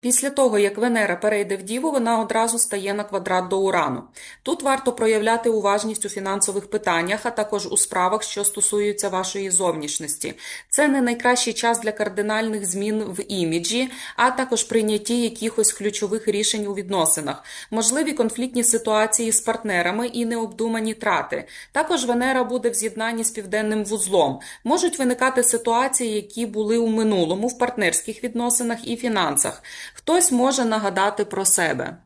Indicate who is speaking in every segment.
Speaker 1: Після того, як Венера перейде в Діву, вона одразу стає на квадрат до Урану. Тут варто проявляти уважність у фінансових питаннях, а також у справах, що стосуються вашої зовнішності. Це не найкращий час для кардинальних змін в іміджі, а також прийнятті якихось ключових рішень у відносинах, можливі конфліктні ситуації з партнерами і необдумані трати. Також Венера буде в з'єднанні з південним вузлом. Можуть виникати ситуації, які були у минулому в партнерських відносинах і фінансах. Хтось може нагадати про себе.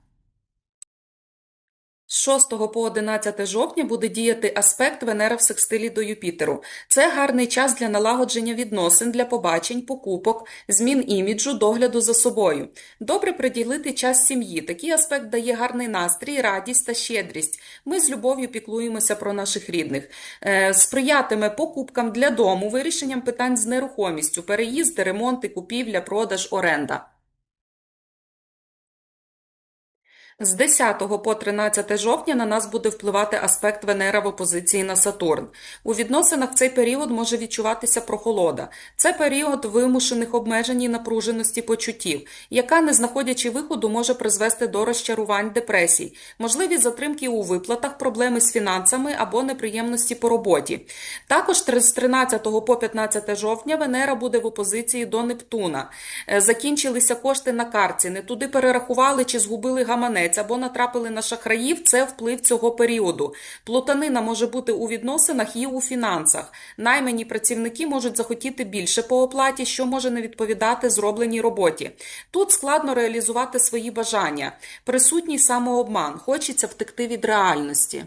Speaker 1: З 6 по 11 жовтня буде діяти аспект Венера в секстилі до Юпітеру. Це гарний час для налагодження відносин, для побачень, покупок, змін іміджу, догляду за собою. Добре приділити час сім'ї. Такий аспект дає гарний настрій, радість та щедрість. Ми з любов'ю піклуємося про наших рідних. Е, сприятиме покупкам для дому, вирішенням питань з нерухомістю, переїзди, ремонти, купівля, продаж, оренда. З 10 по 13 жовтня на нас буде впливати аспект Венера в опозиції на Сатурн. У відносинах в цей період може відчуватися прохолода. Це період вимушених обмежень і напруженості почуттів, яка, не знаходячи виходу, може призвести до розчарувань, депресій, можливі затримки у виплатах, проблеми з фінансами або неприємності по роботі. Також з 13 по 15 жовтня Венера буде в опозиції до Нептуна. Е, Закінчилися кошти на карті, не туди перерахували чи згубили гаманець або натрапили на шахраїв, це вплив цього періоду. Плутанина може бути у відносинах і у фінансах. Наймені працівники можуть захотіти більше по оплаті, що може не відповідати зробленій роботі. Тут складно реалізувати свої бажання. Присутній самообман, хочеться втекти від реальності.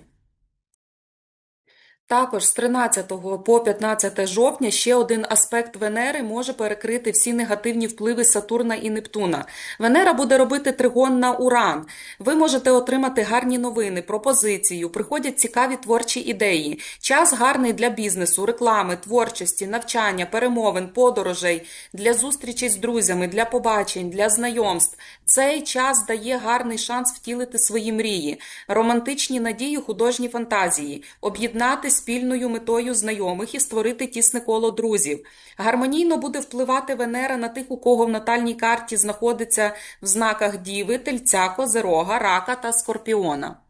Speaker 1: Також з 13 по 15 жовтня ще один аспект Венери може перекрити всі негативні впливи Сатурна і Нептуна. Венера буде робити тригон на Уран. Ви можете отримати гарні новини, пропозицію, приходять цікаві творчі ідеї. Час гарний для бізнесу, реклами, творчості, навчання, перемовин, подорожей, для зустрічей з друзями, для побачень, для знайомств. Цей час дає гарний шанс втілити свої мрії, романтичні надії, художні фантазії, об'єднати спільною метою знайомих і створити тісне коло друзів. Гармонійно буде впливати Венера на тих, у кого в натальній карті знаходиться в знаках Діви, Тельця, Козерога, Рака та Скорпіона.